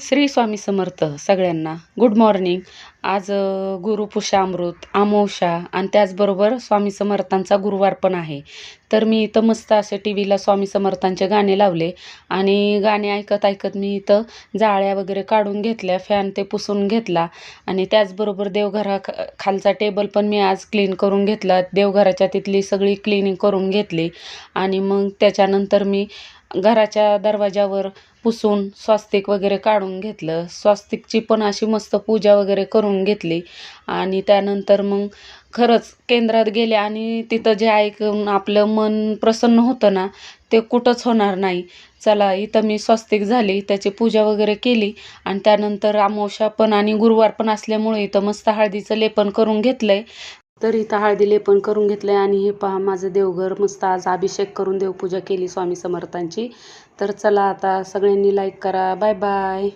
श्री स्वामी समर्थ सगळ्यांना. Good morning आज गुरुपुषा अमृत आमोषा आणि त्याचबरोबर स्वामी समर्थांचा गुरुवार पण आहे. तर मी इथं मस्त असे टी व्हीला स्वामी समर्थांचे गाणे लावले आणि गाणे ऐकत ऐकत मी इथं जाळ्या वगैरे काढून घेतल्या फॅन ते पुसून घेतला आणि त्याचबरोबर देवघरा खालचा टेबल पण मी आज क्लीन करून घेतला. देवघराच्या तिथली सगळी क्लिनिंग करून घेतली आणि मग त्याच्यानंतर मी घराच्या दरवाजावर पुसून स्वस्तिक वगैरे काढून घेतलं. स्वस्तिकची पण अशी मस्त पूजा वगैरे करून घेतली. आणि त्यानंतर मग खरंच केंद्रात गेले आणि तिथं जे ऐकून आपलं मन प्रसन्न होतं ना ते कुठंच होणार नाही. चला इथं मी स्वस्तिक झाली त्याची पूजा वगैरे केली. आणि त्यानंतर अमावस्या पण आणि गुरुवार पण असल्यामुळे इथं मस्त हळदीचं लेपन करून घेतलं आहे तर इथं हळदी लेपन करून घेतलंय आणि हे पहा माझं देवघर मस्त आज अभिषेक करून देवपूजा केली स्वामी समर्थांची. तर चला आता सगळ्यांनी लाईक करा. Bye bye